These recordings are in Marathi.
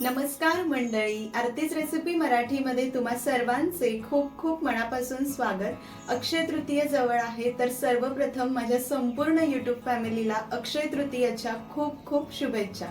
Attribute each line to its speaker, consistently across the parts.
Speaker 1: नमस्कार मंडळी. आरतीच रेसिपी मराठीमध्ये तुम्हा सर्वांचे खूप खूप मनापासून स्वागत. अक्षय तृतीय जवळ आहे तर सर्वप्रथम माझ्या संपूर्ण यूट्यूब फॅमिलीला अक्षय तृतीयाच्या खूप खूप शुभेच्छा.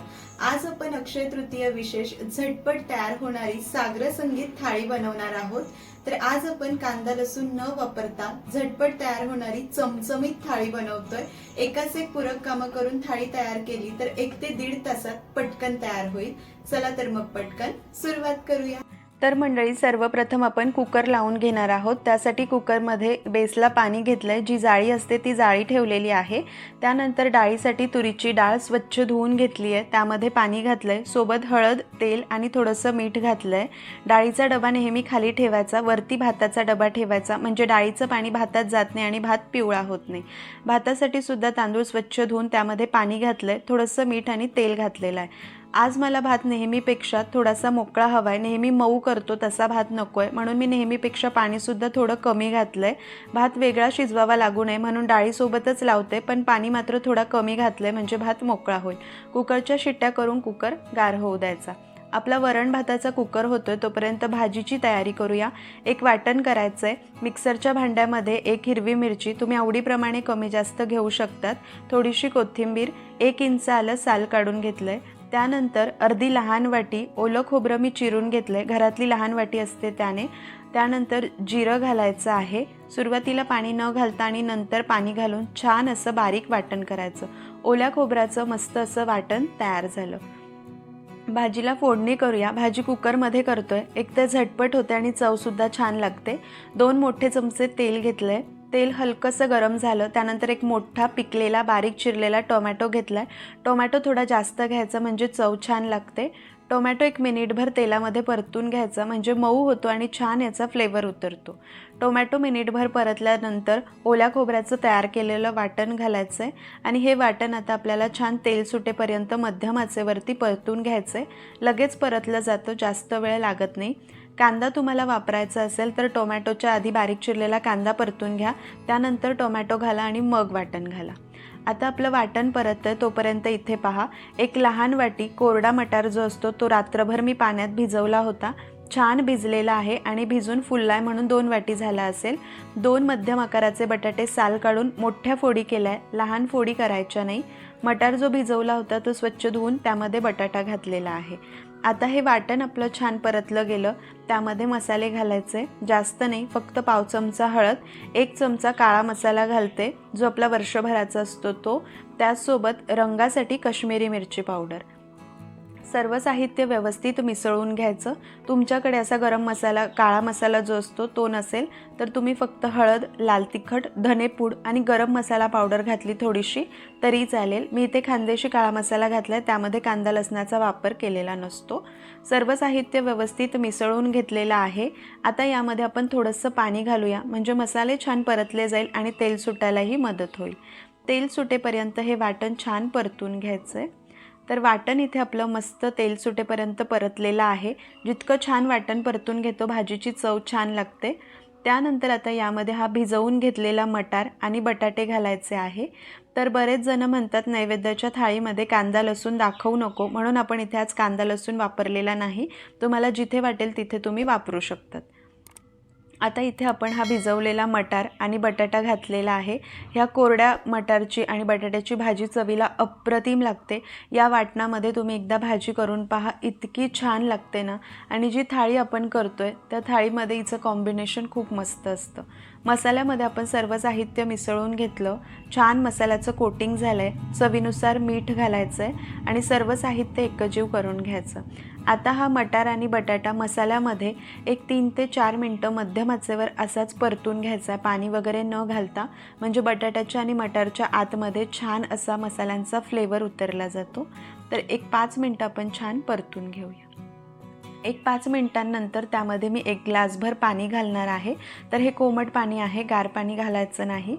Speaker 1: आज आपण अक्षय तृतीय विशेष झटपट तयार होणारी सागर संगीत थाळी बनवणार आहोत. तर आज आपण कांदा लसूण न वापरता झटपट तयार होणारी चमचमीत थाळी बनवतोय. एकाच एक पूरक कामं करून थाळी तयार केली तर एक ते दीड तासात पटकन तयार होईल. चला तर मग पटकन सुरुवात करूया. तर मंडळी सर्वप्रथम आपण कुकर लावून घेणार आहोत. त्यासाठी कुकरमध्ये बेसला पाणी घेतलं आहे जी जाळी असते ती जाळी ठेवलेली आहे. त्यानंतर डाळीसाठी तुरीची डाळ स्वच्छ धुवून घेतली आहे त्यामध्ये पाणी घातलं आहे सोबत हळद तेल आणि थोडंसं मीठ घातलं आहे डाळीचा डबा नेहमी खाली ठेवायचा. वरती भाताचा डबा ठेवायचा. म्हणजे डाळीचं पाणी भातात जात नाही आणि भात पिवळा होत नाही. भातासाठी सुद्धा तांदूळ स्वच्छ धुवून त्यामध्ये पाणी घातलं आहे थोडंसं मीठ आणि तेल घातलेलं आहे. आज मला भात नेहमीपेक्षा थोडासा मोकळा हवा आहे नेहमी मऊ करतो तसा भात नको आहे म्हणून मी नेहमीपेक्षा पाणीसुद्धा थोडं कमी घातलं आहे भात वेगळा शिजवावा लागू नये म्हणून डाळीसोबतच लावते पण पाणी मात्र थोडा कमी घातलं आहे म्हणजे भात मोकळा होईल. कुकरच्या शिट्ट्या करून कुकर गार होऊ द्यायचा. आपला वरण भाताचा कुकर होतोय तोपर्यंत भाजीची तयारी करूया. एक वाटण करायचं आहे मिक्सरच्या भांड्यामध्ये एक हिरवी मिरची तुम्ही आवडीप्रमाणे कमी जास्त घेऊ शकतात. थोडीशी कोथिंबीर एक इंच आलं साल काढून घेतलं आहे त्यानंतर अर्धी लहान वाटी ओलं खोबरं मी चिरून घेतलं आहे घरातली लहान वाटी असते त्याने. त्यानंतर जिरं घालायचं आहे. सुरुवातीला पाणी न घालता आणि नंतर पाणी घालून छान असं बारीक वाटण करायचं. ओल्या खोबऱ्याचं मस्त असं वाटण तयार झालं. भाजीला फोडणी करूया. भाजी कुकरमध्ये करतोय. एक तर झटपट होते आणि चवसुद्धा छान लागते. दोन मोठे चमचे तेल घेतलं आहे तेल हलकंसं गरम झालं त्यानंतर एक मोठा पिकलेला बारीक चिरलेला टोमॅटो घेतला आहे टोमॅटो थोडा जास्त घ्यायचा म्हणजे चव छान लागते. टोमॅटो एक मिनिटभर तेलामध्ये परतून घ्यायचा म्हणजे मऊ होतो आणि छान याचा फ्लेवर उतरतो. टोमॅटो मिनिटभर परतल्यानंतर ओल्या खोबऱ्याचं तयार केलेलं वाटण घालायचं आहे आणि हे वाटण आता आपल्याला छान तेल सुटेपर्यंत मध्यम आचेवरती परतून घ्यायचं आहे लगेच परतलं जातं जास्त वेळ लागत नाही. कांदा तुम्हाला वापरायचा असेल तर टोमॅटोच्या आधी बारीक चिरलेला कांदा परतून घ्या. त्यानंतर टोमॅटो घाला आणि मग वाटण घाला. आता आपलं वाटण परत आहे तोपर्यंत इथे पहा. एक लहान वाटी कोरडा मटार जो असतो तो रात्रभर मी पाण्यात भिजवला होता. छान भिजलेला आहे आणि भिजून फुललाय म्हणून दोन वाटी झाला असेल. दोन मध्यम आकाराचे बटाटे साल काढून मोठ्या फोडी केल्या. लहान फोडी करायच्या नाही. मटार जो भिजवला होता तो स्वच्छ धुवून त्यामध्ये बटाटा घातलेला आहे. आता हे वाटण आपलं छान परतलं गेलं. त्यामध्ये मसाले घालायचे. जास्त नाही फक्त पाव चमचा हळद एक चमचा काळा मसाला घालते जो आपला वर्षभराचा असतो तो. त्याचसोबत रंगासाठी कश्मीरी मिरची पावडर. सर्व साहित्य व्यवस्थित मिसळून घ्यायचं. तुमच्याकडे असा गरम मसाला काळा मसाला जो असतो तो नसेल तर तुम्ही फक्त हळद लाल तिखट धनेपूड आणि गरम मसाला पावडर घातली थोडीशी तरी चालेल. मी इथे खानदेशी काळा मसाला घातला आहे त्यामध्ये कांदा लसणाचा वापर केलेला नसतो. सर्व साहित्य व्यवस्थित मिसळून घेतलेलं आहे. आता यामध्ये आपण थोडंसं पाणी घालूया. म्हणजे मसाले छान परतले जाईल आणि तेल सुटायलाही मदत होईल. तेल सुटेपर्यंत हे वाटण छान परतून घ्यायचं आहे तर वाटण इथे आपलं मस्त तेल सुटेपर्यंत परतलेलं आहे. जितकं छान वाटण परतून घेतो भाजीची चव छान लागते. त्यानंतर आता यामध्ये हा भिजवून घेतलेला मटार आणि बटाटे घालायचे आहे. तर बरेच जण म्हणतात नैवेद्याच्या थाळीमध्ये कांदा लसूण दाखवू नको म्हणून आपण इथे आज कांदा लसूण वापरलेला नाही. तुम्हाला जिथे वाटेल तिथे तुम्ही वापरू शकतात. आता इथे आपण हा भिजवलेला मटार आणि बटाटा घातलेला आहे. ह्या कोरड्या मटारची आणि बटाट्याची भाजी चवीला अप्रतिम लागते. या वाटणामध्ये तुम्ही एकदा भाजी करून पहा इतकी छान लागते ना. आणि जी थाळी आपण करतो आहे त्या थाळीमध्ये हिचं कॉम्बिनेशन खूप मस्त असतं. मसाल्यामध्ये आपण सर्व साहित्य मिसळून घेतलं. छान मसाल्याचं कोटिंग झालं आहे चवीनुसार मीठ घालायचं आहे आणि सर्व साहित्य एकजीव करून घ्यायचं. आता हा मटार आणि बटाटा मसाल्यामध्ये एक तीन ते चार मिनटं मध्यम आचेवर असाच परतून घ्यायचा. पाणी वगैरे न घालता म्हणजे बटाट्याच्या आणि मटारच्या आतमध्ये छान असा मसाल्यांचा फ्लेवर उतरला जातो. तर एक पाच मिनटं आपण छान परतून घेऊया. एक पाच मिनटांनंतर त्यामध्ये मी एक ग्लासभर पाणी घालणार आहे. तर हे कोमट पाणी आहे गार पाणी घालायचं नाही.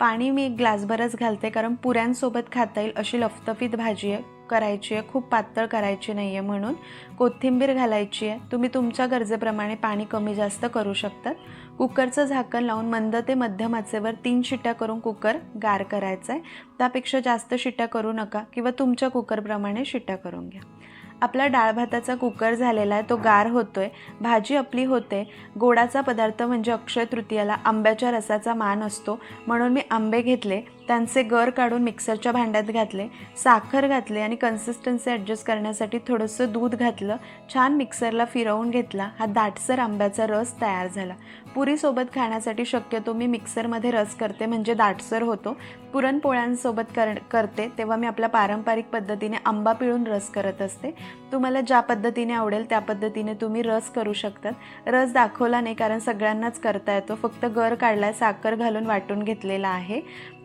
Speaker 1: पाणी मी एक ग्लासभरच घालते कारण पुऱ्यांसोबत खाता येईल अशी लफतफीत भाजी आहे. करायची आहे खूप पातळ करायची नाही आहे म्हणून. कोथिंबीर घालायची आहे तुम्ही तुमच्या गरजेप्रमाणे पाणी कमी जास्त करू शकतात कुकरचं झाकण लावून मंद ते मध्यम आचेवर तीन शिट्ट्या करून कुकर गार करायचा आहे त्यापेक्षा जास्त शिट्ट्या करू नका किंवा तुमच्या कुकरप्रमाणे शिट्ट्या करून घ्या. आपला डाळ भाताचा कुकर झालेला आहे तो गार होतोय भाजी आपली होते. गोडाचा पदार्थ म्हणजे अक्षय तृतीयाला आंब्याच्या रसाचा मान असतो. म्हणून मी आंबे घेतले. त्यांचे गर काढून मिक्सरच्या भांड्यात घातले साखर घातले आणि कन्सिस्टन्सी ॲडजस्ट करण्यासाठी थोडंसं दूध घातलं छान मिक्सरला फिरवून घेतला हा दाटसर आंब्याचा रस तयार झाला. पुरीसोबत खाण्यासाठी शक्यतो मी मिक्सरमध्ये रस करते म्हणजे दाटसर होतो. पुरणपोळ्यांसोबत कर करते तेव्हा मी आपल्या पारंपरिक पद्धतीने आंबा पिळून रस करत असते. तुम्हाला ज्या पद्धतीने आवडेल त्या पद्धतीने तुम्ही रस करू शकतात. रस दाखवला नाही कारण सगळ्यांनाच करता येतो. फक्त गर काढलाय साखर घालून वाटून घेतलेला आहे.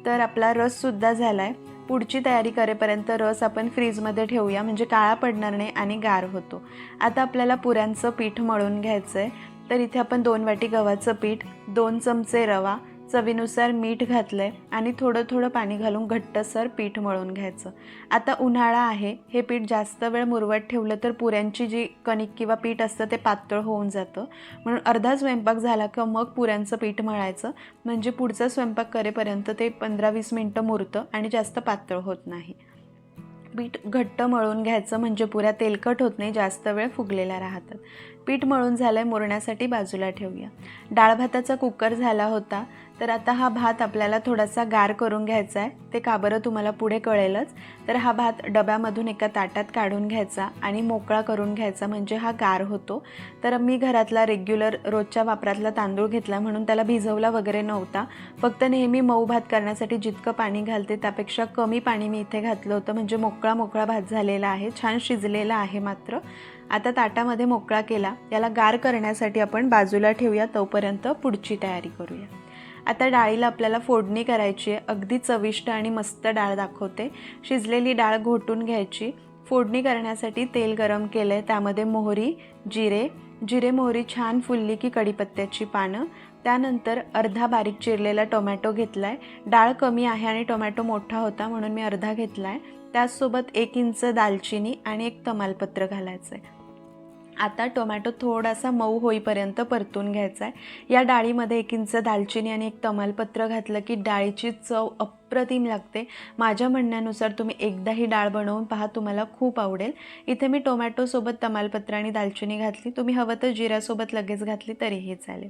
Speaker 1: तर आपला रससुद्धा झाला आहे पुढची तयारी करेपर्यंत रस आपण फ्रीजमध्ये ठेवूया. म्हणजे काळा पडणार नाही आणि गार होतो. आता आपल्याला पुऱ्यांचं पीठ मळून घ्यायचं आहे तर इथे आपण दोन वाटी गव्हाचं पीठ दोन चमचे रवा चवीनुसार मीठ घातलं आहे आणि थोडं थोडं पाणी घालून घट्टसर पीठ मळून घ्यायचं. आता उन्हाळा आहे हे पीठ जास्त वेळ मुरवत ठेवलं तर पुऱ्यांची जी कणिक किंवा पीठ असतं ते पातळ होऊन जातं. म्हणून अर्धा स्वयंपाक झाला का मग पुऱ्यांचं पीठ मळायचं. म्हणजे पुढचा स्वयंपाक करेपर्यंत ते पंधरा वीस मिनटं मुरतं आणि जास्त पातळ होत नाही. पीठ घट्ट मळून घ्यायचं म्हणजे पुऱ्या तेलकट होत नाही जास्त वेळ फुगलेल्या राहतात. पीठ मळून झालं आहे मुरण्यासाठी बाजूला ठेवूया. डाळ भाताचा कुकर झाला होता तर आता हा भात आपल्याला थोडासा गार करून घ्यायचा आहे ते का बरं तुम्हाला पुढे कळेलच. तर हा भात डब्यामधून एका ताटात काढून घ्यायचा आणि मोकळा करून घ्यायचा म्हणजे हा गार होतो. तर मी घरातला रेग्युलर रोजच्या वापरातला तांदूळ घेतला म्हणून त्याला भिजवला वगैरे नव्हता. फक्त नेहमी मऊ भात करण्यासाठी जितकं पाणी घालते त्यापेक्षा कमी पाणी मी इथे घातलं होतं. म्हणजे मोकळा मोकळा भात झालेला आहे छान शिजलेला आहे मात्र. आता ताटामध्ये मोकळा केला. याला गार करण्यासाठी आपण बाजूला ठेवूया. तोपर्यंत पुढची तयारी करूया. आता डाळीला आपल्याला फोडणी करायची आहे. अगदी चविष्ट आणि मस्त डाळ दाखवते. शिजलेली डाळ घोटून घ्यायची. फोडणी करण्यासाठी तेल गरम केलं आहे त्यामध्ये मोहरी जिरे. जिरे मोहरी छान फुलली की कढीपत्त्याची पानं. त्यानंतर अर्धा बारीक चिरलेला टोमॅटो घेतला आहे डाळ कमी आहे आणि टोमॅटो मोठा होता म्हणून मी अर्धा घेतला आहे त्याचसोबत एक इंच दालचिनी आणि एक तमालपत्र घालायचं आहे आता टोमॅटो थोडासा मऊ होईपर्यंत परतून घ्यायचा आहे. या डाळीमध्ये एक इंच दालचिनी आणि एक तमालपत्र घातलं की डाळीची चव अप्रतिम लागते. माझ्या म्हणण्यानुसार तुम्ही एकदा ही डाळ बनवून पहा तुम्हाला खूप आवडेल. इथे मी टोमॅटोसोबत तमालपत्र आणि दालचिनी घातली. तुम्ही हवं तर जिऱ्यासोबत लगेच घातली तरीही चालेल.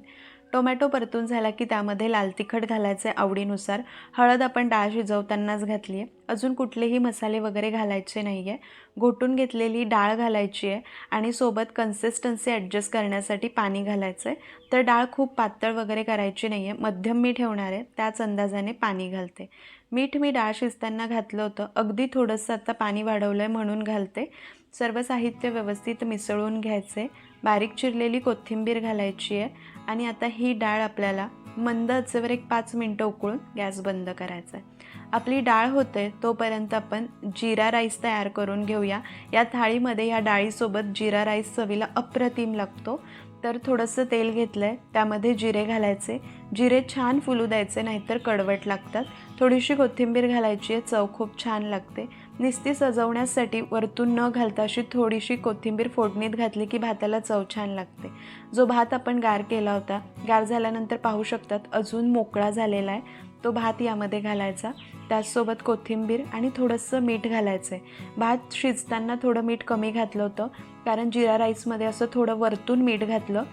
Speaker 1: टोमॅटो परतून झाला की त्यामध्ये लाल तिखट घालायचं आहे आवडीनुसार. हळद आपण डाळ शिजवतानाच घातली आहे. अजून कुठलेही मसाले वगैरे घालायचे नाही आहे घोटून घेतलेली डाळ घालायची आहे आणि सोबत कन्सिस्टन्सी ॲडजस्ट करण्यासाठी पाणी घालायचं आहे. तर डाळ खूप पातळ वगैरे करायची नाही आहे मध्यम मी ठेवणार आहे. त्याच अंदाजाने पाणी घालते. मीठ मी डाळ शिजताना घातलं होतं. अगदी थोडंसं आता पाणी वाढवलं आहे म्हणून घालते. सर्व साहित्य व्यवस्थित मिसळून घ्यायचे बारीक चिरलेली कोथिंबीर घालायची आहे आणि आता ही डाळ आपल्याला मंद आचेवर एक पाच मिनटं उकळून गॅस बंद करायचा आहे. आपली डाळ होते तोपर्यंत आपण जिरा राईस तयार करून घेऊया. या थाळीमध्ये या डाळीसोबत जिरा राईस चवीला अप्रतिम लागतो. तर थोडंसं तेल घेतलं आहे त्यामध्ये जिरे घालायचे. जिरे छान फुलू द्यायचे नाहीतर कडवट लागतात. थोडीशी कोथिंबीर घालायची आहे चव खूप छान लागते. निस्ती सजवण्यासाठी वरतून न घालता अशी थोडीशी कोथिंबीर फोडणीत घातली की भाताला चव छान लागते. जो भात आपण गार केला होता गार झाल्यानंतर पाहू शकतात अजून मोकळा झालेला आहे. तो भात यामध्ये घालायचा. त्याचसोबत कोथिंबीर आणि थोडंसं मीठ घालायचं आहे भात शिजताना थोडं मीठ कमी घातलं होतं कारण जिरा राईसमध्ये असं थोडं वरतून मीठ घातलं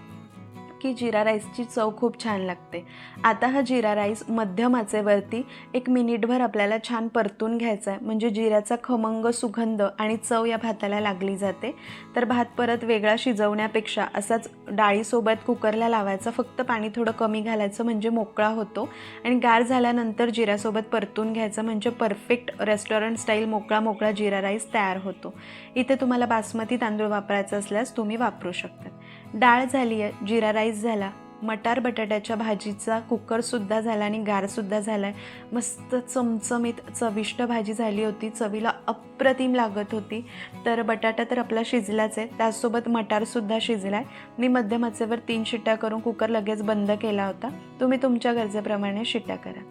Speaker 1: की जिरा राईसची चव खूप छान लागते. आता हा जिरा राईस मध्यम आचेवरती एक मिनिटभर आपल्याला छान परतून घ्यायचा आहे म्हणजे जिऱ्याचा खमंग सुगंध आणि चव या भाताला लागली जाते. तर भात परत वेगळा शिजवण्यापेक्षा असाच डाळीसोबत कुकरला लावायचा. फक्त पाणी थोडं कमी घालायचं म्हणजे मोकळा होतो. आणि गार झाल्यानंतर जिऱ्यासोबत परतून घ्यायचं म्हणजे परफेक्ट रेस्टॉरंट स्टाईल मोकळा मोकळा जिरा राईस तयार होतो. इथे तुम्हाला बासमती तांदूळ वापरायचा असल्यास तुम्ही वापरू शकता. डाळ झाली आहे जिरा राईस झाला मटार बटाट्याच्या भाजीचा कुकरसुद्धा झाला आणि गारसुद्धा झाला आहे. मस्त चमचमीत चविष्ट भाजी झाली होती चवीला अप्रतिम लागत होती. तर बटाटा तर आपला शिजलाच आहे त्याचसोबत मटारसुद्धा शिजला आहे मी मध्यमाचेवर तीन शिट्ट्या करून कुकर लगेच बंद केला होता. तुम्ही तुमच्या गरजेप्रमाणे शिट्ट्या करा.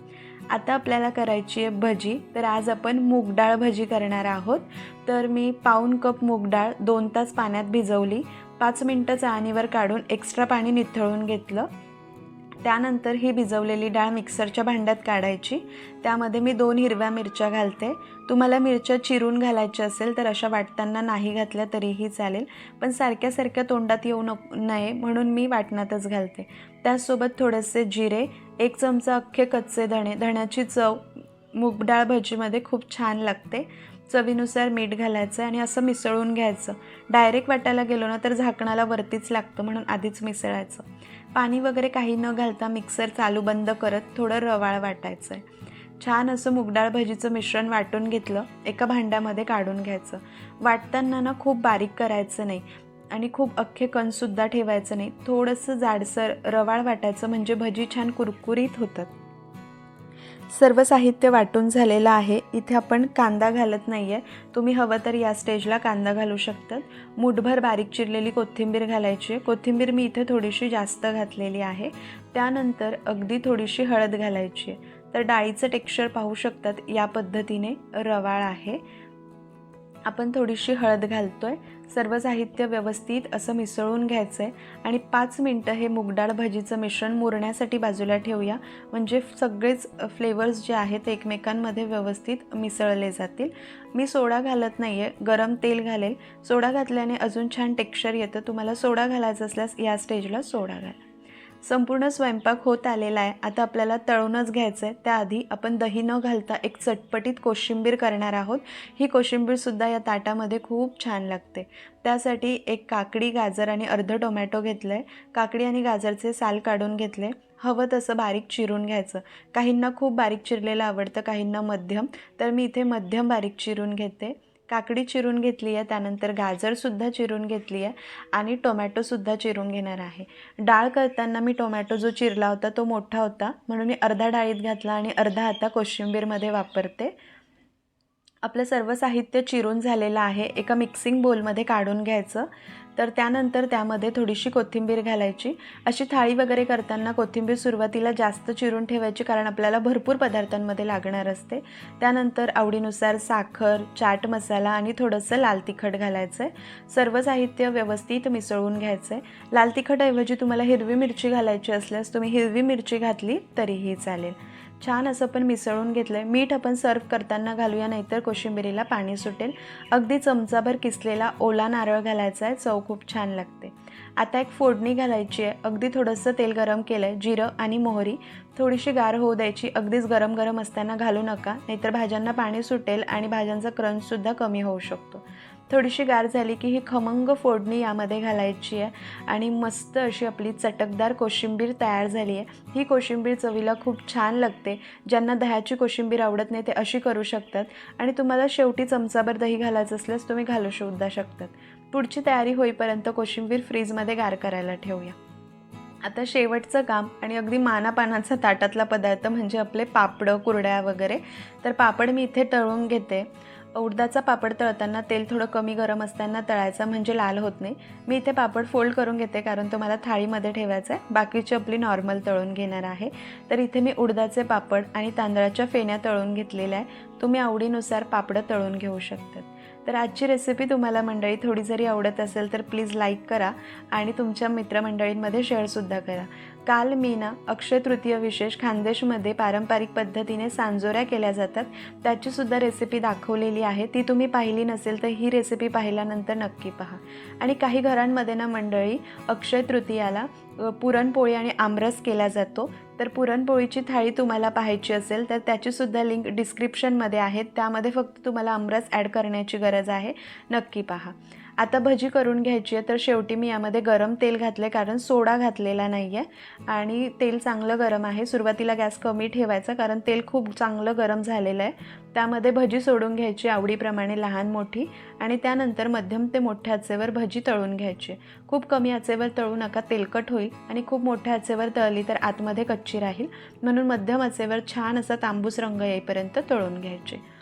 Speaker 1: आता आपल्याला करायची आहे भजी. तर आज आपण मूगडाळ भजी करणार आहोत. तर मी पाऊन कप मूग डाळ दोन तास पाण्यात भिजवली. पाच मिनटं चाळणीवर काढून एक्स्ट्रा पाणी निथळून घेतलं. त्यानंतर ही भिजवलेली डाळ मिक्सरच्या भांड्यात काढायची. त्यामध्ये मी दोन हिरव्या मिरच्या घालते. तुम्हाला मिरच्या चिरून घालायच्या असेल तर अशा वाटताना नाही घातल्या तरीही चालेल. पण सारख्या सारख्या तोंडात येऊ नको नये म्हणून मी वाटणातच घालते. त्याचसोबत थोडेसे जिरे एक चमचा अख्खे कच्चे धणे धण्याची चव मूग डाळ भजीमध्ये खूप छान लागते. चवीनुसार मीठ घालायचं आणि असं मिसळून घ्यायचं. डायरेक्ट वाटायला गेलो ना तर झाकणाला वरतीच लागतं म्हणून आधीच मिसळायचं. पाणी वगैरे काही न घालता मिक्सर चालू बंद करत थोडं रवाळ वाटायचं आहे छान असं मुगडाळ भजीचं मिश्रण वाटून घेतलं एका भांड्यामध्ये काढून घ्यायचं. वाटताना ना खूप बारीक करायचं नाही आणि खूप अख्खे कणसुद्धा ठेवायचं नाही. थोडंसं जाडसर रवाळ वाटायचं म्हणजे भजी छान कुरकुरीत होतात. सर्व साहित्य वाटून झालेलं आहे. इथे आपण कांदा घालत नाही आहे तुम्ही हवं तर या स्टेजला कांदा घालू शकतात. मुठभर बारीक चिरलेली कोथिंबीर घालायची आहे. कोथिंबीर मी इथे थोडीशी जास्त घातलेली आहे. त्यानंतर अगदी थोडीशी हळद घालायची आहे. तर डाळीचं टेक्स्चर पाहू शकतात या पद्धतीने रवाळ आहे. आपण थोडीशी हळद घालतो आहे सर्व साहित्य व्यवस्थित असं मिसळून घ्यायचं आहे आणि पाच मिनटं हे मुगडाळ भजीचं मिश्रण मुरण्यासाठी बाजूला ठेवूया. म्हणजे सगळेच फ्लेवर्स जे आहेत ते एकमेकांमध्ये व्यवस्थित मिसळले जातील. मी सोडा घालत नाही आहे गरम तेल घालेल. सोडा घातल्याने अजून छान टेक्स्चर येतं. तुम्हाला सोडा घालायचं असल्यास या स्टेजला सोडा घाला. संपूर्ण स्वयंपाक होत आलेला आहे. आता आपल्याला तळूनच घ्यायचं आहे त्याआधी आपण दही न घालता एक चटपटीत कोशिंबीर करणार आहोत. ही कोशिंबीरसुद्धा या ताटामध्ये खूप छान लागते. त्यासाठी एक काकडी गाजर आणि अर्ध टोमॅटो घेतलं आहे काकडी आणि गाजरचे साल काढून घेतले. हवं तसं बारीक चिरून घ्यायचं. काहींना खूप बारीक चिरलेलं आवडतं काहींना मध्यम. तर मी इथे मध्यम बारीक चिरून घेते. काकडी चिरून घेतली आहे त्यानंतर गाजरसुद्धा चिरून घेतली आहे आणि टोमॅटोसुद्धा चिरून घेणार आहे. डाळ करताना मी टोमॅटो जो चिरला होता तो मोठा होता. म्हणून मी अर्धा डाळीत घातला आणि अर्धा आता कोशिंबीरमध्ये वापरते. आपलं सर्व साहित्य चिरून झालेलं आहे. एका मिक्सिंग बोलमध्ये काढून घ्यायचं. तर त्यानंतर त्यामध्ये थोडीशी कोथिंबीर घालायची. अशी थाळी वगैरे करताना कोथिंबीर सुरुवातीला जास्त चिरून ठेवायची कारण आपल्याला भरपूर पदार्थांमध्ये लागणार असते. त्यानंतर आवडीनुसार साखर चाट मसाला आणि थोडंसं लाल तिखट घालायचं आहे सर्व साहित्य व्यवस्थित मिसळून घ्यायचं आहे लाल तिखटऐवजी तुम्हाला हिरवी मिरची घालायची असल्यास तुम्ही हिरवी मिरची घातली तरीही चालेल. छान असं पण मिसळून घेतलं आहे मीठ आपण सर्व करताना घालूया नाहीतर कोशिंबिरीला पाणी सुटेल. अगदी चमचाभर किसलेला ओला नारळ घालायचा आहे चव खूप छान लागते. आता एक फोडणी घालायची आहे. अगदी थोडंसं तेल गरम केलं आहे जिरं आणि मोहरी. थोडीशी गार होऊ द्यायची. अगदीच गरम गरम असताना घालू नका नाहीतर भाज्यांना पाणी सुटेल आणि भाज्यांचा क्रंचसुद्धा कमी होऊ शकतो. थोडीशी गार झाली की ही खमंग फोडणी यामध्ये घालायची आहे. आणि मस्त अशी आपली चटकदार कोशिंबीर तयार झाली आहे. ही कोशिंबीर चवीला खूप छान लागते. ज्यांना दह्याची कोशिंबीर आवडत नाही ते अशी करू शकतात. आणि तुम्हाला शेवटी चमचाभर दही घालायचं असल्यास तुम्ही घालू सुद्धा शकतात. पुढची तयारी होईपर्यंत कोशिंबीर फ्रीजमध्ये गार करायला ठेवूया. आता शेवटचं काम आणि अगदी मानापानाचा ताटातला पदार्थ म्हणजे आपले पापडं कुरड्या वगैरे. तर पापड मी इथे तळून घेते. उडदाचा पापड तळताना तेल थोडं कमी गरम असताना तळायचा म्हणजे लाल होत नाही. मी इथे पापड फोल्ड करून घेते कारण तो मला थाळीमध्ये ठेवायचा आहे. बाकीची आपली नॉर्मल तळून घेणार आहे. तर इथे मी उडदाचे पापड आणि तांदळाच्या फेण्या तळून घेतलेल्या आहे. तुम्ही आवडीनुसार पापडं तळून घेऊ शकतात. तर आजची रेसिपी तुम्हाला मंडळी थोडी जरी आवडत असेल तर प्लीज लाईक करा आणि तुमच्या मित्रमंडळींमध्ये शेअरसुद्धा करा. काल मी ना अक्षय तृतीय विशेष खानदेशमध्ये पारंपरिक पद्धतीने सांजोऱ्या केल्या जातात. त्याचीसुद्धा रेसिपी दाखवलेली आहे. ती तुम्ही पाहिली नसेल तर ही रेसिपी पाहिल्यानंतर नक्की पहा. आणि काही घरांमध्ये ना मंडळी अक्षय तृतीयाला पुरणपोळी आणि आमरस केला जातो. तर पुरणपोळीची थाळी तुम्हाला पाहायची असेल तर त्याचीसुद्धा लिंक डिस्क्रिप्शनमध्ये आहे. त्यामध्ये फक्त तुम्हाला आमरस ॲड करण्याची गरज आहे. नक्की पहा. आता भजी करून घ्यायची आहे तर शेवटी मी यामध्ये गरम तेल घातले कारण सोडा घातलेला नाही आहे आणि तेल चांगलं गरम आहे. सुरुवातीला गॅस कमी ठेवायचा कारण तेल खूप चांगलं गरम झालेलं आहे. त्यामध्ये भजी सोडून घ्यायची आवडीप्रमाणे लहान मोठी. आणि त्यानंतर मध्यम ते मोठ्या आचेवर भजी तळून घ्यायची. खूप कमी आचेवर तळू नका तेलकट होईल. आणि खूप मोठ्या आचेवर तळली तर आतमध्ये कच्ची राहील. म्हणून मध्यम आचेवर छान असा तांबूस रंग येईपर्यंत तळून घ्यायचे.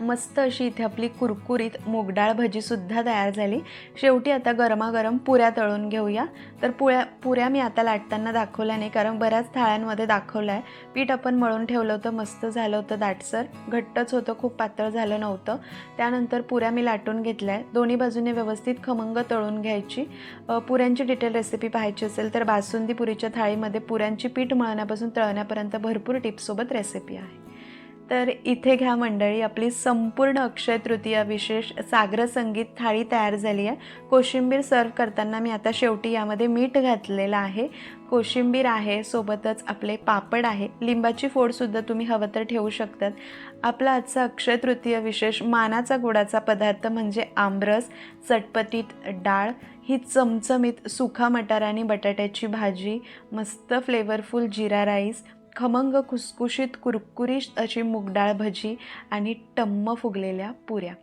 Speaker 1: मस्त अशी इथे आपली कुरकुरीत मूगडाळ भजीसुद्धा तयार झाली. शेवटी आता गरमागरम पुऱ्या तळून घेऊया. तर पुऱ्या पुऱ्या मी आता लाटताना दाखवल्या नाही कारण बऱ्याच थाळ्यांमध्ये दाखवलं आहे पीठ आपण मळून ठेवलं होतं मस्त झालं होतं दाटसर. घट्टच होतं खूप पातळ झालं नव्हतं. त्यानंतर पुऱ्या मी लाटून घेतल्या आहे दोन्ही बाजूने व्यवस्थित खमंग तळून घ्यायची. पुऱ्यांची डिटेल रेसिपी पाहायची असेल तर बासुंदी पुरीच्या थाळीमध्ये पुऱ्यांची पीठ मळण्यापासून तळण्यापर्यंत भरपूर टिप्ससोबत रेसिपी आहे. तर इथे घ्या मंडळी आपली संपूर्ण अक्षय तृतीया विशेष सागर संगीत थाळी तयार झाली आहे. कोशिंबीर सर्व करताना मी आता शेवटी यामध्ये मीठ घातलेलं आहे. कोशिंबीर आहे सोबतच आपले पापड आहे. लिंबाची फोडसुद्धा तुम्ही हवं तर ठेवू शकतात. आपला आजचा अक्षय तृतीय विशेष मानाचा गोडाचा पदार्थ म्हणजे आमरस चटपटीत डाळ ही चमचमीत सुखा मटार आणि बटाट्याची भाजी मस्त फ्लेवरफुल जिरा राईस खमंग खुसखुशीत कुरकुरीत अशी मुगडाळ भजी आणि टम्म फुगलेल्या पुऱ्या.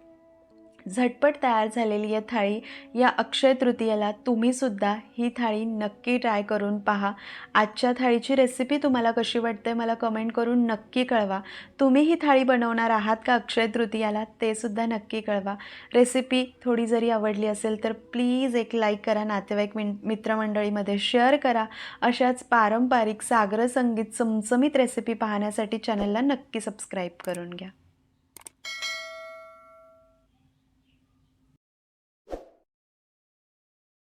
Speaker 1: झटपट तयार झालेली या थाळी या अक्षय तृतीयेला तुम्हीसुद्धा ही थाळी नक्की ट्राय करून पहा. आजच्या थाळीची रेसिपी तुम्हाला कशी वाटते मला कमेंट करून नक्की कळवा. तुम्ही ही थाळी बनवणार आहात का अक्षय तृतीयाला ते सुद्धा नक्की कळवा. रेसिपी थोडी जरी आवडली असेल तर प्लीज एक लाईक करा नातेवाईक मिन मित्रमंडळीमध्ये शेअर करा. अशाच पारंपरिक सागर संगीत चमचमीत रेसिपी पाहण्यासाठी चॅनलला नक्की सबस्क्राईब करून घ्या.